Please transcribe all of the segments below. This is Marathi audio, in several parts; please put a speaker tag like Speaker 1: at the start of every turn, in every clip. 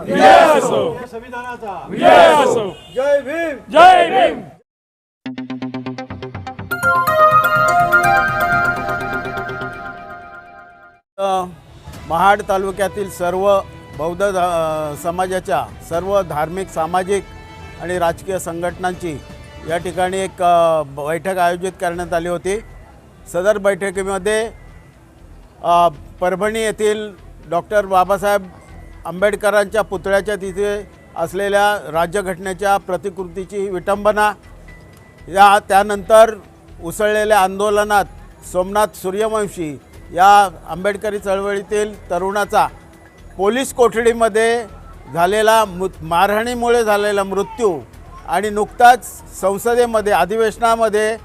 Speaker 1: विजय असो
Speaker 2: संविधानाचा
Speaker 1: विजय असो
Speaker 2: जय भीम।
Speaker 1: जय भीम।
Speaker 3: अ, महाड तालुक्यातील सर्व बौद्ध धा- समाजाच्या सर्व धार्मिक सामाजिक आणि राजकीय संघटनांची या ठिकाणी एक बैठक आयोजित करण्यात आली होती. सदर बैठकीमध्ये अ, परभणी येथील डॉक्टर बाबासाहेब आंबेडकरांच्या पुतळ्याच्या तिथे असलेल्या राज्यघटनेच्या प्रतिकृतीची विटंबना या त्यानंतर उसळलेल्या आंदोलनात सोमनाथ सूर्यवंशी या आंबेडकरी चळवळीतील तरुणाचा पोलीस कोठडीमध्ये झालेला मृ मारहाणीमुळे झालेला मृत्यू आणि नुकताच संसदेमध्ये अधिवेशनामध्ये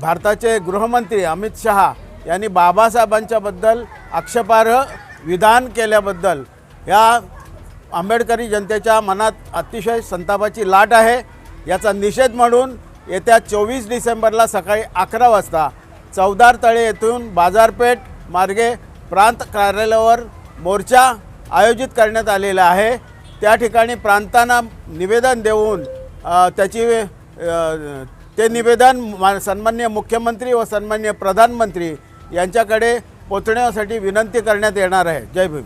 Speaker 3: भारताचे गृहमंत्री अमित शहा यांनी बाबासाहेबांच्याबद्दल आक्षेपार्ह विधान केल्याबद्दल या आंबेडकरी जनतेच्या मनात अतिशय संतापाची लाट आहे. याचा निषेध म्हणून येत्या चोवीस डिसेंबरला सकाळी अकरा वाजता चौदार तळे येथून बाजारपेठ मार्गे प्रांत कार्यालयावर मोर्चा आयोजित करण्यात आलेला आहे. त्या ठिकाणी प्रांतांना निवेदन देऊन त्याची ते निवेदन मा सन्मान्य मुख्यमंत्री व सन्मान्य प्रधानमंत्री यांच्याकडे पोचण्यासाठी विनंती करण्यात येणार आहे. जय भीम.